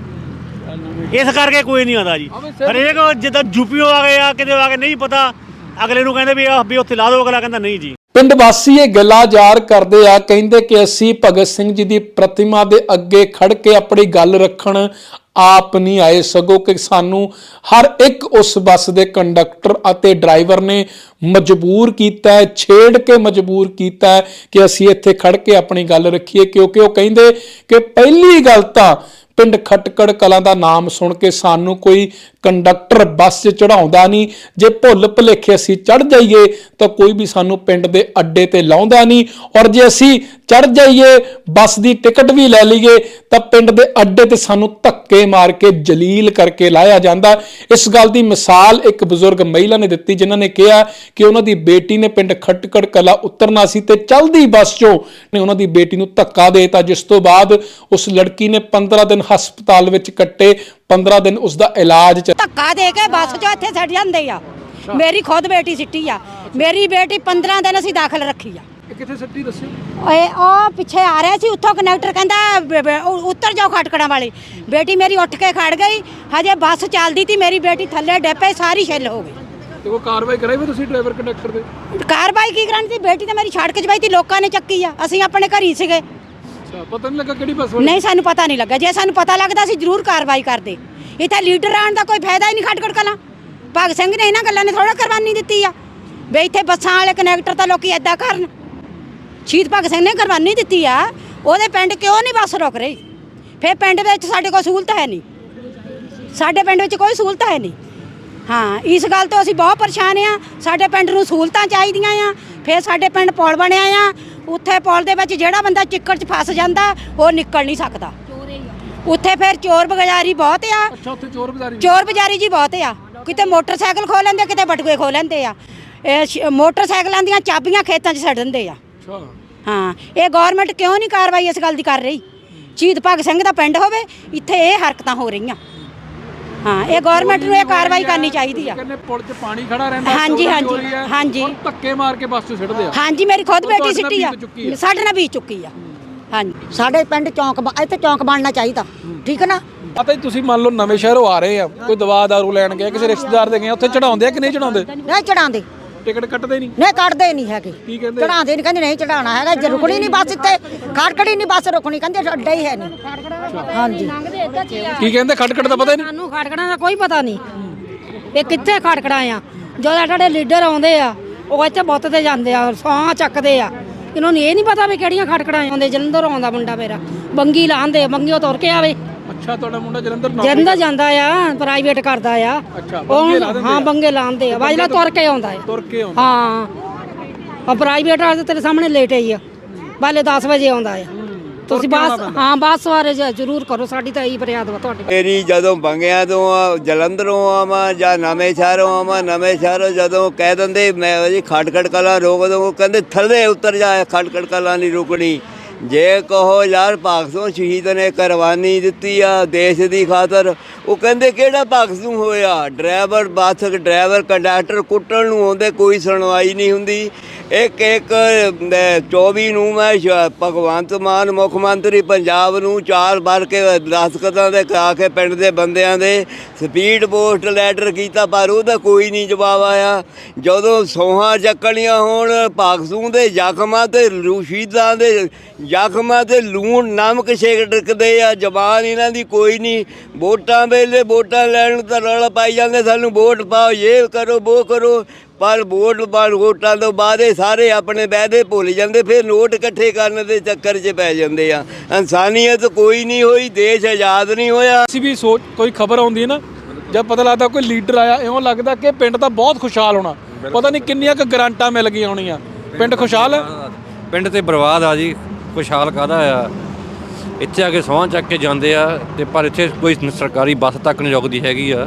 ਇਸ ਕਰਕੇ ਕੋਈ ਨਹੀਂ ਆਉਂਦਾ ਜੀ। ਹਰੇਕ ਜਿੱਦਾਂ ਯੂਪੀਓ ਆ ਗਏ ਆ ਕਿਤੇ ਆ ਕੇ ਨਹੀਂ ਪਤਾ ਅਗਲੇ ਨੂੰ ਕਹਿੰਦੇ ਵੀ ਆ ਵੀ ਉੱਥੇ ਲਾ ਦਿਓ, ਅਗਲਾ ਕਹਿੰਦਾ ਨਹੀਂ ਜੀ। ਪਿੰਡ ਵਾਸੀ ਇਹ ਗੱਲਾਂ ਜ਼ਾਹਰ ਕਰਦੇ ਆ, ਕਹਿੰਦੇ ਕਿ ਅਸੀਂ ਭਗਤ ਸਿੰਘ ਜੀ ਦੀ ਪ੍ਰਤਿਮਾ ਦੇ ਅੱਗੇ ਖੜ ਕੇ ਆਪਣੀ ਗੱਲ ਰੱਖਣ ਆਪ ਨਹੀਂ ਆਏ ਸਗੋਂ ਕਿ ਸਾਨੂੰ ਹਰ ਇੱਕ ਉਸ ਬੱਸ ਦੇ ਕੰਡਕਟਰ ਅਤੇ ਡਰਾਈਵਰ ਨੇ ਮਜਬੂਰ ਕੀਤਾ ਹੈ, ਛੇੜ ਕੇ ਮਜਬੂਰ ਕੀਤਾ ਹੈ ਕਿ ਅਸੀਂ ਇੱਥੇ ਖੜ ਕੇ ਆਪਣੀ ਗੱਲ ਰੱਖੀਏ, ਕਿਉਂਕਿ ਉਹ ਕਹਿੰਦੇ ਕਿ ਪਹਿਲੀ ਗੱਲ ਤਾਂ ਪਿੰਡ ਖਟਕੜ ਕਲਾਂ ਦਾ ਨਾਮ ਸੁਣ ਕੇ ਸਾਨੂੰ ਕੋਈ ਕੰਡਕਟਰ ਬੱਸ 'ਚ ਚੜਾਉਂਦਾ ਨਹੀਂ। ਜੇ ਭੁੱਲ ਭੁਲੇਖੇ ਅਸੀਂ ਚੜ ਜਾਈਏ, ਤਾਂ ਕੋਈ ਵੀ ਸਾਨੂੰ ਪਿੰਡ ਦੇ ਅੱਡੇ ਤੇ ਲਾਉਂਦਾ ਨਹੀਂ। ਔਰ ਜੇ ਅਸੀਂ ਚੜ ਜਾਈਏ, ਬੱਸ ਦੀ ਟਿਕਟ ਵੀ ਲੈ ਲਈਏ, ਤਾਂ ਪਿੰਡ ਦੇ ਅੱਡੇ ਤੇ ਸਾਨੂੰ ਧੱਕੇ ਮਾਰ ਕੇ ਜਲੀਲ ਕਰਕੇ ਲਾਇਆ ਜਾਂਦਾ। ਇਸ ਗੱਲ ਦੀ ਮਿਸਾਲ ਇੱਕ ਬਜ਼ੁਰਗ ਮਹਿਲਾ ਨੇ ਦਿੱਤੀ, ਜਿਨ੍ਹਾਂ ਨੇ ਕਿਹਾ ਕਿ ਉਹਨਾਂ ਦੀ ਬੇਟੀ ਨੇ ਪਿੰਡ ਖਟਕੜ ਕਲਾ ਉਤਰਨਾ ਸੀ ਤੇ ਚਲਦੀ ਬੱਸ 'ਚੋਂ ਨੇ ਉਹਨਾਂ ਦੀ ਬੇਟੀ ਨੂੰ ਧੱਕਾ ਦੇਤਾ, ਜਿਸ ਤੋਂ ਬਾਅਦ ਉਸ ਲੜਕੀ ਨੇ 15 ਦਿਨ ਹਸਪਤਾਲ ਵਿੱਚ ਕੱਟੇ। 15 ਦਿਨ ਉਸ ਦਾ ਇਲਾਜ ਚ ਧੱਕਾ ਦੇ ਕੇ ਬੱਸ 'ਚੋਂ ਇੱਥੇ ਛੱਡ ਜਾਂਦੇ ਆ। ਮੇਰੀ ਖੁਦ ਬੇਟੀ ਸਿੱਟੀ ਆ। ਮੇਰੀ ਬੇਟੀ 15 ਦਿਨ ਅਸੀਂ ਦਾਖਲ ਰੱਖੀ ਆ। ਕਿੱਥੇ ਸੱਟੀ ਦੱਸਿਓ? ਓਏ ਉਹ ਪਿੱਛੇ ਆ ਰਿਹਾ ਸੀ ਉੱਥੋਂ ਕਨੈਕਟਰ ਕਹਿੰਦਾ ਬ- ਬ- ਉ- ਉੱਤਰ ਜਾਓ ਖਟਕੜਾਂ ਵਾਲੀ। ਬੇਟੀ ਮੇਰੀ ਉੱਠ ਕੇ ਖੜ ਗਈ ਹਜੇ ਬੱਸ ਚੱਲਦੀ ਤੀ ਮੇਰੀ ਬੇਟੀ ਥੱਲੇ ਡੱਪੇ ਸਾਰੀ ਛਿੱਲ ਹੋ ਗਈ। ਤੇ ਉਹ ਕਾਰਵਾਈ ਕਰਾਈ ਵੀ ਤੁਸੀਂ ਡਰਾਈਵਰ ਕੰਡਕਟਰ ਦੇ ਕਾਰਵਾਈ ਕੀ ਕਰਾਣੀ ਸੀ ਬੇਟੀ ਤਾਂ ਮੇਰੀ ਛੱਡ ਕੇ ਜਵਾਈ ਤੀ ਲੋਕਾਂ ਨੇ ਚੱਕੀ ਆ। ਅਸੀਂ ਆਪਣੇ ਘਰ ਹੀ ਸੀਗੇ। ਅੱਛਾ, ਪਤਾ ਨਹੀਂ ਲੱਗਾ ਕਿਹੜੀ ਬੱਸ ਨਹੀਂ, ਸਾਨੂੰ ਪਤਾ ਨਹੀਂ ਲੱਗਾ। ਜੇ ਸਾਨੂੰ ਪਤਾ ਲੱਗਦਾ, ਅਸੀਂ ਜ਼ਰੂਰ ਕਾਰਵਾਈ ਕਰਦੇ। ਇੱਥੇ ਲੀਡਰ ਆਉਣ ਦਾ ਕੋਈ ਫਾਇਦਾ ਹੀ ਨਹੀਂ ਖਟਖਟ ਕਲਾਂ। ਭਗਤ ਸਿੰਘ ਨੇ ਇਹਨਾਂ ਗੱਲਾਂ ਨੇ ਥੋੜਾ ਕੁਰਬਾਨੀ ਦਿੱਤੀ ਆ। ਵੀ ਇੱਥੇ ਬੱਸਾਂ ਵਾਲੇ ਕਨੈਕਟਰ ਤਾਂ ਲੋਕੀ ਐਦਾਂ ਕਰਨ। ਸ਼ਹੀਦ ਭਗਤ ਸਿੰਘ ਨੇ ਕੁਰਬਾਨੀ ਦਿੱਤੀ ਆ। ਉਹਦੇ ਪਿੰਡ ਕਿਉਂ ਨਹੀਂ ਬੱਸ ਰੁਕ ਰਹੀ? ਫਿਰ ਪਿੰਡ ਵਿੱਚ ਸਾਡੇ ਕੋਲ ਸਹੂਲਤ ਹੈ ਨਹੀਂ। ਸਾਡੇ ਪਿੰਡ ਵਿੱਚ ਕੋਈ ਸਹੂਲਤ ਹੈ ਨਹੀਂ। ਹਾਂ, ਇਸ ਗੱਲ ਤੋਂ ਅਸੀਂ ਬਹੁਤ ਪਰੇਸ਼ਾਨ ਆ। ਸਾਡੇ ਪਿੰਡ ਨੂੰ ਸਹੂਲਤਾਂ ਚਾਹੀਦੀਆਂ ਆ। ਫਿਰ ਸਾਡੇ ਪਿੰਡ ਪੁਲ ਬਣਿਆ ਆ। ਉੱਥੇ ਪੁਲ ਦੇ ਵਿੱਚ ਜਿਹੜਾ ਬੰਦਾ ਚਿੱਕੜ 'ਚ ਫਸ ਜਾਂਦਾ ਉਹ ਨਿਕਲ ਨਹੀਂ ਸਕਦਾ। ਉੱਥੇ ਫਿਰ ਚੋਰ ਬਗਿਆਰੀ ਬਹੁਤ ਆ। ਅੱਛਾ ਉੱਥੇ ਚੋਰ ਬਜ਼ਾਰੀ ਚੋਰ ਬਜ਼ਾਰੀ ਜੀ ਬਹੁਤ ਆ। ਕਿਤੇ ਮੋਟਰਸਾਈਕਲ ਖੋ ਲੈਂਦੇ ਕਿਤੇ ਬਟੂਏ ਖੋ ਲੈਂਦੇ ਆ। ਇਹ ਸ਼- ਮੋਟਰਸਾਈਕਲਾਂ ਦੀਆਂ ਚਾਬੀਆਂ ਖੇਤਾਂ 'ਚ ਛੱਡ ਦਿੰਦੇ ਆ। ਅੱਛਾ। ਹਾਂ ਇਹ ਗਵਰਨਮੈਂਟ ਕਿਉਂ ਨਹੀਂ ਕਾਰਵਾਈ ਇਸ ਗੱਲ ਦੀ ਕਰ ਰਹੀ? ਸ਼ਹੀਦ ਭਗਤ ਸਿੰਘ ਦਾ ਪਿੰਡ ਹੋਵੇ ਇੱਥੇ ਇਹ ਹਰਕਤਾਂ ਹੋ ਰਹੀਆਂ। ਹਾਂ ਇਹ ਗਵਰਨਮੈਂਟ ਨੂੰ ਇਹ ਕਾਰਵਾਈ ਕਰਨੀ ਚਾਹੀਦੀ ਆ। ਕਹਿੰਦੇ ਪੁਲ 'ਚ ਪਾਣੀ ਖੜਾ ਰਹਿੰਦਾ ਹਾਂਜੀ, ਹਾਂਜੀ, ਹਾਂਜੀ। ਧੱਕੇ ਮਾਰ ਕੇ ਬੱਸ 'ਚ ਸਿੱਟਦੇ ਆ। ਹਾਂਜੀ ਮੇਰੀ ਖੁਦ ਬੇਟੀ ਸਿੱਟੀ ਆ। ਸਾਡੇ ਨਾਲ ਬੀਤ ਚੁੱਕੀ ਆ। ਹਾਂਜੀ। ਸਾਡੇ ਪਿੰਡ ਚੌਂਕ ਇੱਥੇ ਚੌਂਕ ਬਣਨਾ ਚਾਹੀਦਾ। ਠੀਕ ਹੈ ਨਾ? ਪਤਾ ਹੀ ਤੁਸੀਂ ਮੰਨ ਲਓ ਨਵੇਂ ਸ਼ਹਿਰੋਂ ਆ ਰਹੇ ਆ ਕੋਈ ਦਵਾ ਦਾਰੂ ਲੈਣ ਗਏ ਕਿਸੇ ਰਿਸ਼ਤੇਦਾਰ ਦੇ ਗਏ ਉੱਥੇ ਚੜਾਉਂਦੇ ਆ ਕਿ ਨਹੀਂ ਚੜਾਉਂਦੇ ਨਹੀਂ ਚੜਾਉਂਦੇ ਟਿਕਟ ਕੱਟਦੇ ਨਹੀਂ? ਨਹੀਂ ਕੱਢਦੇ ਨਹੀਂ ਹੈਗੇ। ਕੀ ਕਹਿੰਦੇ? ਚੜਾਉਂਦੇ ਨਹੀਂ ਕਹਿੰਦੇ ਨਹੀਂ ਚੜਾਉਣਾ ਹੈਗਾ ਜੇ ਰੁਕਣੀ ਨਹੀਂ ਬੱਸ ਇੱਥੇ ਖੜਕੜੀ ਨਹੀਂ ਬੱਸ ਰੁਕਣੀ ਕਹਿੰਦੇ ਅੱਡਾ ਹੀ ਹੈ ਨਹੀਂ। ਹਾਂਜੀ। ਕੀ ਕਹਿੰਦੇ ਖਟਖਟ ਦਾ ਪਤਾ ਹੀ ਨਹੀਂ? ਸਾਨੂੰ ਖੜਕੜਾਂ ਦਾ ਕੋਈ ਪਤਾ ਨਹੀਂ। ਇਹ ਕਿੱਥੇ ਖੜਕੜਾਂ ਆ? ਜਦੋਂ ਸਾਡੇ ਲੀਡਰ ਆਉਂਦੇ ਆ ਉਹ ਇੱਥੇ ਬੁੱਤ ਤੇ ਜਾਂਦੇ ਆ ਸੌਂ ਚੱਕਦੇ ਆ। ਇਹਨਾਂ ਨੂੰ ਇਹ ਨਹੀਂ ਪਤਾ ਵੀ ਕਿਹੜੀਆਂ ਖੜਕੜਾਂ ਆਉਂਦੇ ਜਲੰਧਰ ਆਉਂਦਾ ਮੁੰਡਾ ਮੇਰਾ। ਬੰਗੀ ਲਾਉਂਦੇ ਬੰਗੀਓ ਤੁਰ ਕੇ ਆਵੇ। ਅੱਛਾ ਤੁਹਾਡਾ ਮੁੰਡਾ ਜਲੰਧਰ ਨੌਕਰੀ ਜਲੰਧਰ ਜਾਂਦਾ ਆ ਪ੍ਰਾਈਵੇਟ ਕਰਦਾ ਆ। ਅੱਛਾ, ਉਹ- ਬੰਗੇ ਲਾ ਦਿੰਦੇ ਹਾਂ ਆ। ਬੰਗੇ ਲਾਉਂਦੇ ਆ। ਬਾਜਲਾ ਤੁਰ ਕੇ ਆਉਂਦਾ ਆ। ਤੁਰ ਕੇ ਆਉਂਦਾ। ਹਾਂ। ਆ ਪ੍ਰਾਈਵੇਟ ਤਾਂ ਤੇਰੇ ਸਾਹਮਣੇ ਲੇਟ ਹੀ ਆ ਬਾਲੇ 10 ਵਜੇ ਆਉਂਦਾ ਆ। ਤੁਸੀਂ ਬੱਸ ਹਾਂ ਬੱਸ ਜ- ਜ਼ਰੂਰ ਕਰੋ। ਸਾਡੀ ਤਾਂ ਇਹੀ ਫਰਿਆਦ ਵਾ ਤੁਹਾਡੀ। ਮੇਰੀ ਜਦੋਂ ਬੰਗਿਆਂ ਤੋਂ ਆ ਜਲੰਧਰੋਂ ਆਵਾਂ ਜਾਂ ਨਵੇਂ ਸ਼ਹਿਰੋਂ ਆਵਾਂ ਨਵੇਂ ਸ਼ਹਿਰੋਂ ਜਦੋਂ ਕਹਿ ਦਿੰਦੇ ਮੈਂ ਜੀ ਖਟਖਟ ਕਲਾ ਰੋਕ ਦੋ ਉਹ ਕਹਿੰਦੇ ਥੱਲੇ ਉਤਰ ਜਾ ਖਟਖਟ ਕਲਾ ਨਹੀਂ ਰੁਕਣੀ। ਜੇ ਕਹੋ ਯਾਰ ਭਗਤ ਸਿੰਘ ਸ਼ਹੀਦ ਨੇ ਕੁਰਬਾਨੀ ਦਿੱਤੀ ਆ ਦੇਸ਼ ਦੀ ਖਾਤਰ ਉਹ ਕਹਿੰਦੇ ਕਿਹੜਾ ਭਗਤ ਸਿੰਘ ਹੋਇਆ? ਡਰਾਈਵਰ ਬੱਸ ਡਰਾਈਵਰ ਕੰਡਕਟਰ ਕੁੱਟਣ ਨੂੰ ਆਉਂਦੇ ਕੋਈ ਸੁਣਵਾਈ ਨਹੀਂ ਹੁੰਦੀ। ਇੱਕ ਇੱਕ ਅਹ, 24 ਨੂੰ ਮੈਂ ਭਗਵੰਤ ਮਾਨ ਮੁੱਖ ਮੰਤਰੀ ਪੰਜਾਬ ਨੂੰ ਚਾਰ ਵਾਰ ਕੇ ਦਸਤਖਤਾਂ ਦੇ ਕਰਾ ਕੇ ਪਿੰਡ ਦੇ ਬੰਦਿਆਂ ਦੇ ਸਪੀਡ ਪੋਸਟ ਲੈਟਰ ਕੀਤਾ ਪਰ ਉਹਦਾ ਕੋਈ ਨਹੀਂ ਜਵਾਬ ਆਇਆ। ਜਦੋਂ ਸੋਹਾਂ ਚੱਕਣੀਆਂ ਹੋਣ ਭਾਗਸੂ ਦੇ ਜ਼ਖਮਾਂ ਤੇ ਰਸ਼ੀਦਾਂ ਦੇ ਜ਼ਖਮਾਂ ਤੇ ਲੂਣ ਨਮਕ ਛੇਕ ਡਿੱਕਦੇ ਆ ਜ਼ਬਾਨ ਇਹਨਾਂ ਦੀ ਕੋਈ ਨਹੀਂ ਵੋਟਾਂ ਵੇਲੇ ਵੋਟਾਂ ਲੈਣ ਨੂੰ ਤਾਂ ਰੌਲਾ ਪਾਈ ਜਾਂਦੇ ਸਾਨੂੰ ਵੋਟ ਪਾਓ ਇਹ ਕਰੋ ਉਹ ਕਰੋ। ਪਰ ਵੋਟ ਬਾਅਦ ਵੋਟਾਂ ਤੋਂ ਬਾਅਦ ਇਹ ਸਾਰੇ ਆਪਣੇ ਵਾਅਦੇ ਭੁੱਲ ਜਾਂਦੇ ਫਿਰ ਨੋਟ ਇਕੱਠੇ ਕਰਨ ਦੇ ਚੱਕਰ 'ਚ ਪੈ ਜਾਂਦੇ ਆ। ਇਨਸਾਨੀਅਤ ਕੋਈ ਨਹੀਂ ਹੋਈ ਦੇਸ਼ ਆਜ਼ਾਦ ਨਹੀਂ ਹੋਇਆ। ਅਸੀਂ ਵੀ ਸੋਚ ਕੋਈ ਖਬਰ ਆਉਂਦੀ ਹੈ ਨਾ ਜਦ ਪਤਾ ਲੱਗਦਾ ਕੋਈ ਲੀਡਰ ਆਇਆ ਇਉਂ ਲੱਗਦਾ ਕਿ ਪਿੰਡ ਤਾਂ ਬਹੁਤ ਖੁਸ਼ਹਾਲ ਹੋਣਾ। ਪਤਾ ਨਹੀਂ ਕਿੰਨੀਆਂ ਕੁ ਗਰਾਂਟਾਂ ਮਿਲ ਗਈਆਂ ਹੋਣੀਆਂ। ਪਿੰਡ ਖੁਸ਼ਹਾਲ ਹੈ? ਪਿੰਡ ਤੇ ਬਰਬਾਦ ਆ ਜੀ। ਖੁਸ਼ਹਾਲ ਕਾਹਦਾ ਆ? ਇੱਥੇ ਆ ਕੇ ਸਹੁੰ ਚੱਕ ਕੇ ਜਾਂਦੇ ਆ ਤੇ ਪਰ ਇੱਥੇ ਕੋਈ ਸਰਕਾਰੀ ਬੱਸ ਤੱਕ ਨਹੀਂ ਰੁਕਦੀ ਹੈਗੀ ਆ।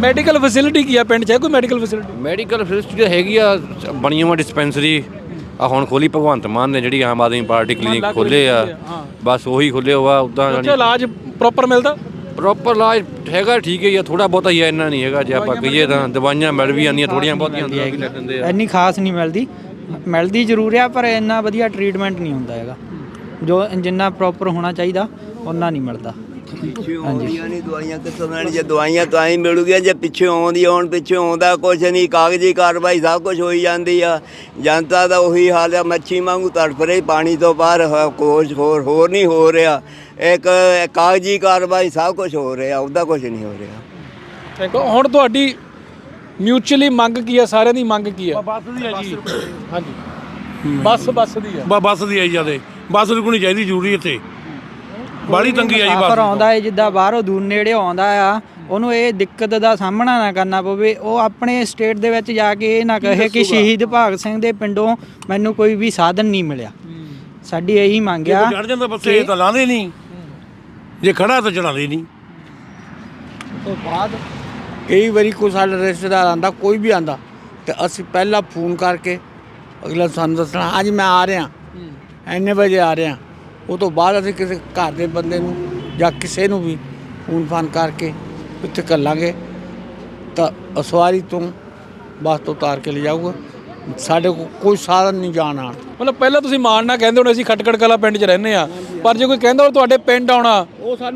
ਮੈਡੀਕਲ ਫੈਸਿਲਿਟੀ ਕੀ ਆ? ਪਿੰਡ 'ਚ ਹੈ ਕੋਈ ਮੈਡੀਕਲ ਫੈਸਿਲਿਟੀ ਮੈਡੀਕਲ ਫੈਸਿਲਿਟੀ ਹੈਗੀ ਆ ਬਣੀਆਂ ਵਾ ਡਿਸਪੈਂਸਰੀ ਆ ਹੁਣ ਖੋਲੀ ਭਗਵੰਤ ਮਾਨ ਨੇ ਜਿਹੜੀ ਆਮ ਆਦਮੀ ਪਾਰਟੀ ਕਲੀਨਿਕ ਖੋਲੇ ਆ। ਬਸ ਉਹੀ ਖੋਲੇ ਹੋਆ ਉਦਾਂ ਉੱਥੇ ਇਲਾਜ ਪ੍ਰੋਪਰ ਮਿਲਦਾ? ਪ੍ਰੋਪਰ ਇਲਾਜ ਹੈਗਾ ਠੀਕ ਹੀ ਆ ਥੋੜਾ ਬਹੁਤਾ ਹੀ ਆ ਇੰਨਾ ਨਹੀਂ ਹੈਗਾ। ਜੇ ਆਪਾਂ ਕਹੀਏ ਤਾਂ ਦਵਾਈਆਂ ਮਿਲ ਵੀ ਜਾਂਦੀਆਂ ਥੋੜੀਆਂ ਬਹੁਤੀਆਂ ਦਿੰਦੇ ਆ ਇੰਨੀ ਖਾਸ ਨਹੀਂ ਮਿਲਦੀ। ਮਿਲਦੀ ਜ਼ਰੂਰ ਆ ਪਰ ਇੰਨਾ ਵਧੀਆ ਟ੍ਰੀਟਮੈਂਟ ਨਹੀਂ ਹੁੰਦਾ ਹੈਗਾ। ਜੋ ਜਿੰਨਾ ਪ੍ਰੋਪਰ ਹੋਣਾ ਚਾਹੀਦਾ ਉਹਨਾਂ ਨਹੀਂ ਮਿਲਦਾ। ਪਿੱਛੇ ਆਉਂਦੀਆਂ ਨਹੀਂ ਦਵਾਈਆਂ ਕਿੱਥੋਂ ਮਿਲਣ ਜੇ ਦਵਾਈਆਂ ਤਾਂ ਹੀ ਮਿਲੂਗੀਆਂ ਜੇ ਪਿੱਛੇ ਆਉਂਦੀ ਆਉਣ ਪਿੱਛੇ ਆਉਂਦਾ ਕੁਛ ਨਹੀਂ ਕਾਗਜ਼ੀ ਕਾਰਵਾਈ ਸਭ ਕੁਝ ਹੋਈ ਜਾਂਦੀ ਆ। ਜਨਤਾ ਦਾ ਉਹੀ ਹਾਲ ਆ ਮੱਛੀ ਵਾਂਗੂ ਤੜਫ ਰਹੀ ਪਾਣੀ ਤੋਂ ਬਾਹਰ ਕੁਛ ਹੋਰ ਹੋਰ ਨਹੀਂ ਹੋ ਰਿਹਾ। ਇੱਕ ਕਾਗਜ਼ੀ ਕਾਰਵਾਈ ਸਭ ਕੁਝ ਹੋ ਰਿਹਾ ਉਹਦਾ ਕੁਝ ਨਹੀਂ ਹੋ ਰਿਹਾ। ਦੇਖੋ ਹੁਣ ਤੁਹਾਡੀ ਮਿਊਚੁਅਲੀ ਮੰਗ ਕੀ ਆ? ਸਾਰਿਆਂ ਦੀ ਮੰਗ ਕੀ ਆ? ਬੱਸ ਦੀ ਹੈ ਜੀ। ਹਾਂਜੀ। ਬੱਸ ਬੱਸ ਦੀ ਆ। ਬ- ਬੱਸ ਦੀ ਆਈ ਜਾਦੇ ਬੱਸ ਰੁਕਣੀ ਚਾਹੀਦੀ ਜ਼ਰੂਰੀ ਇੱਥੇ। ਬਾੜੀ ਤੰਗੀ ਆਈ ਬੱਸ। ਆਉਂਦਾ ਹੈ ਜਿੱਦਾਂ ਬਾਹਰੋਂ ਦੂਰ ਨੇੜੇ ਆਉਂਦਾ ਆ ਉਹਨੂੰ ਇਹ ਦਿੱਕਤ ਦਾ ਸਾਹਮਣਾ ਨਾ ਕਰਨਾ ਪਵੇ। ਉਹ ਆਪਣੇ ਸਟੇਟ ਦੇ ਵਿੱਚ ਜਾ ਕੇ ਇਹ ਨਾ ਕਹੇ ਕਿ ਸ਼ਹੀਦ ਭਗਤ ਸਿੰਘ ਦੇ ਪਿੰਡੋਂ ਮੈਨੂੰ ਕੋਈ ਵੀ ਸਾਧਨ ਨਹੀਂ ਮਿਲਿਆ। ਸਾਡੀ ਇਹੀ ਮੰਗ ਆ ਚੜ ਜਾਂਦਾ ਬੱਸੇ ਤਾਂ ਲਾਉਂਦੇ ਨਹੀਂ। ਜੇ ਖੜਾ ਤਾਂ ਚੜਾਉਂਦੇ ਨਹੀਂ। ਤੋਂ ਬਾਅਦ ਕਈ ਵਾਰੀ ਕੋਈ ਸਾਡਾ ਰਿਸ਼ਤੇਦਾਰ ਆਂਦਾ ਕੋਈ ਵੀ ਆਂਦਾ ਤੇ ਅਸੀਂ ਪਹਿਲਾਂ ਫੋਨ ਕਰਕੇ ਅਗਲਾ ਸਾਨੂੰ ਦੱਸਣਾ ਅੱਜ ਮੈਂ ਆ ਰਿਹਾ। ਐਨੇ ਵਜੇ ਆ ਰਿਹਾ। ਉਹ ਤੋਂ ਬਾਅਦ ਅਸੀਂ ਕਿਸੇ ਘਰ ਦੇ ਬੰਦੇ ਨੂੰ ਜਾਂ ਕਿਸੇ ਨੂੰ ਵੀ ਫੋਨ ਫਾਨ ਕਰਕੇ ਉੱਥੇ ਕੱਲਾਂਗੇ ਤਾਂ ਅਸਵਾਰੀ ਤੋਂ ਬੱਸ ਤੋਂ ਉਤਾਰ ਕੇ ਲੈ ਜਾਊਗਾ ਸਾਡੇ ਕੋਲ ਕੋਈ ਸਾਧਨ ਨਹੀਂ ਜਾਣ ਆਉਣ ਮਤਲਬ ਪਹਿਲਾਂ ਤੁਸੀਂ ਮਾਣ ਨਾ ਕਹਿੰਦੇ ਹੁਣ ਅਸੀਂ ਖਟਕੜ ਕਲਾ ਪਿੰਡ 'ਚ ਰਹਿੰਦੇ ਆ ਪਰ ਜੇ ਕੋਈ ਕਹਿੰਦਾ ਹੁਣ ਤੁਹਾਡੇ ਪਿੰਡ ਆਉਣਾ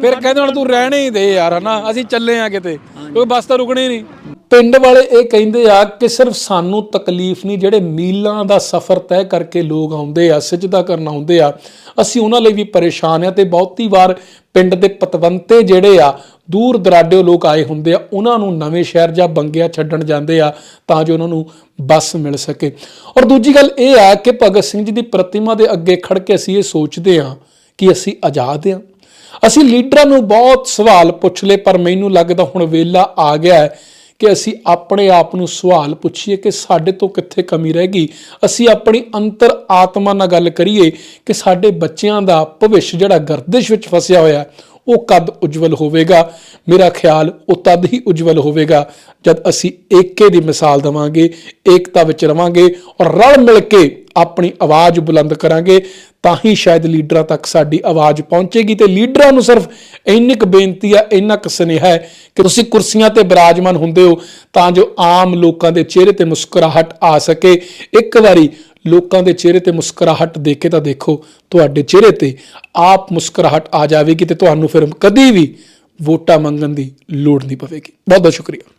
ਫਿਰ ਕਹਿੰਦੇ ਹੁਣ ਤੂੰ ਰਹਿਣੇ ਹੀ ਦੇ ਯਾਰ ਹਨਾ? ਅਸੀਂ ਚੱਲੇ ਆ ਕਿਤੇ ਕੋਈ ਬੱਸ ਤਾਂ ਰੁਕਣੀ ਨਹੀਂ। ਪਿੰਡ ਵਾਲੇ ਇਹ ਕਹਿੰਦੇ ਆ ਕਿ ਸਿਰਫ ਸਾਨੂੰ ਤਕਲੀਫ ਨਹੀਂ, ਜਿਹੜੇ ਮੀਲਾਂ ਦਾ ਸਫ਼ਰ ਤੈਅ ਕਰਕੇ ਲੋਕ ਆਉਂਦੇ ਆ ਸਜਦਾ ਕਰਨ ਆਉਂਦੇ ਆ, ਅਸੀਂ ਉਹਨਾਂ ਲਈ ਵੀ ਪਰੇਸ਼ਾਨ ਆ ਤੇ ਬਹੁਤੀ ਵਾਰ ਪਿੰਡ ਦੇ ਪਤਵੰਤੇ ਜਿਹੜੇ ਆ, ਦੂਰ ਦਰਾਡੇ ਲੋਕ ਆਏ ਹੁੰਦੇ ਆ, ਉਹਨਾਂ ਨੂੰ ਨਵੇਂ ਸ਼ਹਿਰ ਜਾਂ ਬੰਗਿਆ ਛੱਡਣ ਜਾਂਦੇ ਆ ਤਾਂ ਜੋ ਉਹਨਾਂ ਨੂੰ ਬੱਸ ਮਿਲ ਸਕੇ। ਔਰ ਦੂਜੀ ਗੱਲ ਇਹ ਆ ਕਿ ਭਗਤ ਸਿੰਘ ਜੀ ਦੀ ਪ੍ਰਤਿਮਾ ਦੇ ਅੱਗੇ ਖੜ ਕੇ ਅਸੀਂ ਇਹ ਸੋਚਦੇ ਆ ਕਿ ਅਸੀਂ ਆਜ਼ਾਦ ਆ। ਅਸੀਂ ਲੀਡਰਾਂ ਨੂੰ ਬਹੁਤ ਸਵਾਲ ਪੁੱਛ ਲਏ, ਪਰ ਮੈਨੂੰ ਲੱਗਦਾ ਹੁਣ ਵੇਲਾ ਆ ਗਿਆ ਹੈ ਕਿ ਅਸੀਂ ਆਪਣੇ ਆਪ ਨੂੰ ਸਵਾਲ ਪੁੱਛੀਏ ਕਿ ਸਾਡੇ ਤੋਂ ਕਿੱਥੇ ਕਮੀ ਰਹਿ ਗਈ? ਅਸੀਂ ਆਪਣੀ ਅੰਤਰ ਆਤਮਾ ਨਾਲ ਗੱਲ ਕਰੀਏ ਕਿ ਸਾਡੇ ਬੱਚਿਆਂ ਦਾ ਭਵਿੱਖ ਜਿਹੜਾ ਗਰਦਿਸ਼ ਵਿੱਚ ਫਸਿਆ ਹੋਇਆ, ਉਹ ਕਦ ਉਜਵਲ ਹੋਵੇਗਾ? ਮੇਰਾ ਖਿਆਲ ਉਹ ਤਦ ਹੀ ਉਜਵਲ ਹੋਵੇਗਾ ਜਦ ਅਸੀਂ ਏਕੇ ਦੀ ਮਿਸਾਲ ਦਵਾਂਗੇ, ਏਕਤਾ ਵਿੱਚ ਰਵਾਂਗੇ ਔਰ ਰਲ ਮਿਲ ਕੇ ਆਪਣੀ ਆਵਾਜ਼ ਬੁਲੰਦ ਕਰਾਂਗੇ, ਤਾਂ ਹੀ ਸ਼ਾਇਦ ਲੀਡਰਾਂ ਤੱਕ ਸਾਡੀ ਆਵਾਜ਼ ਪਹੁੰਚੇਗੀ। ਤੇ ਲੀਡਰਾਂ ਨੂੰ ਸਿਰਫ ਇੰਨੀ ਕੁ ਬੇਨਤੀ ਆ, ਇੰਨਾ ਕੁ ਸੁਨੇਹਾ ਹੈ ਕਿ ਤੁਸੀਂ ਕੁਰਸੀਆਂ ਤੇ ਬਿਰਾਜਮਾਨ ਹੁੰਦੇ ਹੋ, ਤਾਂ ਜੋ ਆਮ ਲੋਕਾਂ ਦੇ ਚਿਹਰੇ ਤੇ ਮੁਸਕਰਾਹਟ ਆ ਸਕੇ। ਇੱਕ ਵਾਰੀ ਲੋਕਾਂ ਦੇ ਚਿਹਰੇ ਤੇ ਮੁਸਕਰਾਹਟ ਦੇਖੇ ਤਾਂ ਦੇਖੋ, ਤੁਹਾਡੇ ਚਿਹਰੇ ਤੇ ਆਪ ਮੁਸਕਰਾਹਟ ਆ ਜਾਵੇਗੀ ਤੇ ਤੁਹਾਨੂੰ ਫਿਰ ਕਦੀ ਵੀ ਵੋਟਾਂ ਮੰਗਣ ਦੀ ਲੋੜ ਨਹੀਂ ਪਵੇਗੀ। ਬਹੁਤ ਬਹੁਤ ਸ਼ੁਕਰੀਆ।